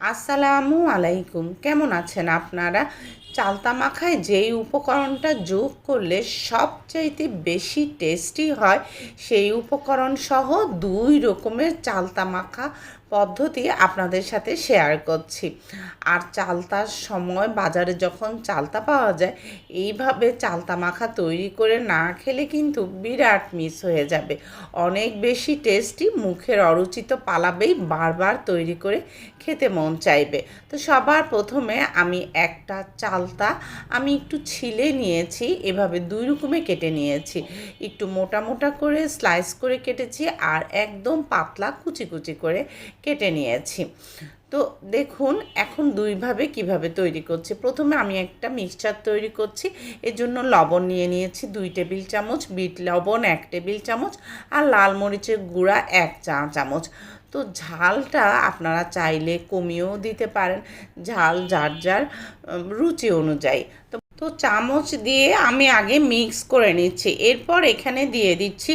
আসসালামু আলাইকুম। কেমন আছেন আপনারা? চালতা মাখায় যেই উপকরণটা যোগ করলে সবচাইতে বেশি টেস্টি হয়, সেই উপকরণ সহ দুই রকমের চালতা মাখা পদ্ধতি আপনাদের সাথে শেয়ার করছি। আর চালতার সময় বাজারে যখন চালতা পাওয়া যায়, এইভাবে চালতা মাখা তৈরি করে না খেলে কিন্তু বিরাট মিস হয়ে যাবে। অনেক বেশি টেস্টি মুখের অরুচিত পালাবেই বারবার তৈরি করে খেতে মন চাইবে। তো সবার প্রথমে আমি একটা চালতা আমি একটু ছিলে নিয়েছি, এভাবে দুই রকমে কেটে নিয়েছি। একটু মোটা মোটা করে স্লাইস করে কেটেছি আর একদম পাতলা কুচি কুচি করে কেটে নিয়েছি। তো দেখুন, এখন দুইভাবে কীভাবে তৈরি করছি। প্রথমে আমি একটা মিক্সচার তৈরি করছি, এর জন্য লবণ নিয়ে নিয়েছি, দুই টেবিল চামচ, বিট লবণ, এক টেবিল চামচ, আর লাল মরিচের গুঁড়া, এক চা চামচ। তো ঝালটা আপনারা চাইলে কমিয়েও দিতে পারেন, ঝাল যার যার রুচি অনুযায়ী। তো তো চামচ দিয়ে আমি আগে মিক্স করে নিচ্ছি। এরপর এখানে দিয়ে দিচ্ছি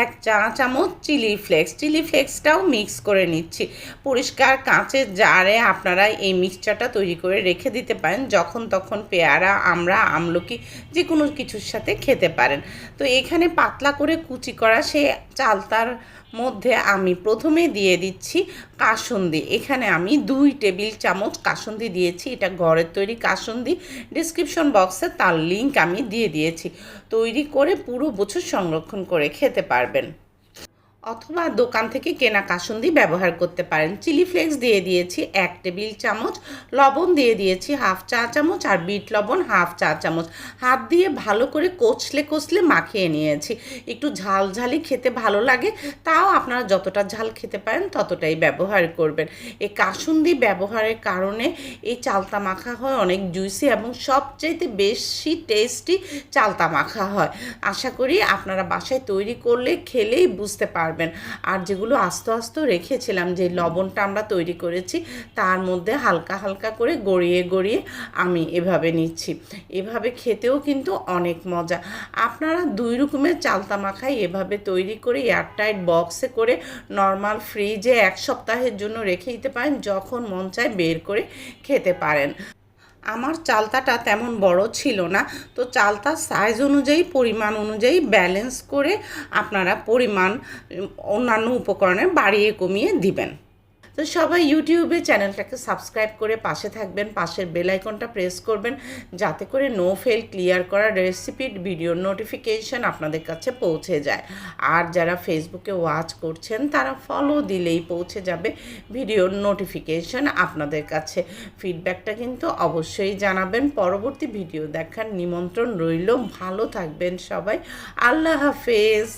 এক চা চামচ চিলি ফ্লেক্স। চিলি ফ্লেক্সটাও মিক্স করে নিচ্ছি। পরিষ্কার কাঁচের জারে আপনারা এই মিক্সচারটা তৈরি করে রেখে দিতে পারেন। যখন তখন পেয়ারা, আমরা, আমলকি যে কোনো কিছুর সাথে খেতে পারেন। তো এখানে পাতলা করে কুচি করা সে চালতার মধ্যে আমি প্রথমে দিয়ে দিচ্ছি কাসন্দি। এখানে আমি দুই টেবিল চামচ কাসন্দি দিয়েছি। এটা ঘরের তৈরি কাসন্দি। ডিসক্রিপশন বক্সে তার লিংক আমি দিয়ে দিয়েছি। তৈরি করে পুরো বছর সংরক্ষণ করে খেতে পারবেন। অথবা দোকান থেকে কেনা কাসুন্দি ব্যবহার করতে পারেন। চিলি ফ্লেক্স দিয়ে দিয়েছি এক টেবিল চামচ, লবণ দিয়ে দিয়েছি হাফ চা চামচ আর বিট লবণ হাফ চা চামচ। হাত দিয়ে ভালো করে কচলে কচলে মাখিয়ে নিয়েছি। একটু ঝাল ঝালি খেতে ভালো লাগে, তাও আপনারা যতটা ঝাল খেতে পারেন ততটাই ব্যবহার করবেন। এই কাসুন্দি ব্যবহারের কারণে এই চালতা মাখা হয়, অনেক জুইসি এবং সবচাইতে বেশি টেস্টি চালতা মাখা হয়। আশা করি আপনারা বাসায় তৈরি করলে খেলেই বুঝতে পারবেন। আর যেগুলো আস্তে আস্তে রেখেছিলাম, যে লবণটা আমরা তৈরি করেছি, তার মধ্যে হালকা হালকা করে গড়িয়ে গড়িয়ে আমি এভাবে নিচ্ছি। এভাবে খেতেও কিন্তু অনেক মজা। আপনারা দুই রকমের চালতা মাখাই এভাবে তৈরি করে এয়ারটাইট বক্সে করে নর্মাল ফ্রিজে এক সপ্তাহের জন্য রেখে দিতে পারেন, যখন মন চায় বের করে খেতে পারেন। আমার চালতাটা তেমন বড় ছিল না। তো চালতার সাইজ অনুযায়ী, পরিমাণ অনুযায়ী ব্যালেন্স করে আপনারা পরিমাণ অন্যান্য উপকরণে বাড়িয়ে কমিয়ে দিবেন। তো সবাই ইউটিউবে চ্যানেলটাকে সাবস্ক্রাইব করে পাশে থাকবেন, পাশের বেল আইকনটা প্রেস করবেন, যাতে করে নো ফেল ক্লিয়ার করা রেসিপির ভিডিও নোটিফিকেশন আপনাদের কাছে পৌঁছে যায়। আর যারা ফেসবুকে ওয়াচ করছেন, তারা ফলো দিলেই পৌঁছে যাবে ভিডিওর নোটিফিকেশন আপনাদের কাছে। ফিডব্যাকটা কিন্তু অবশ্যই জানাবেন। পরবর্তী ভিডিও দেখার নিমন্ত্রণ রইল। ভালো থাকবেন সবাই। আল্লাহ হাফেজ।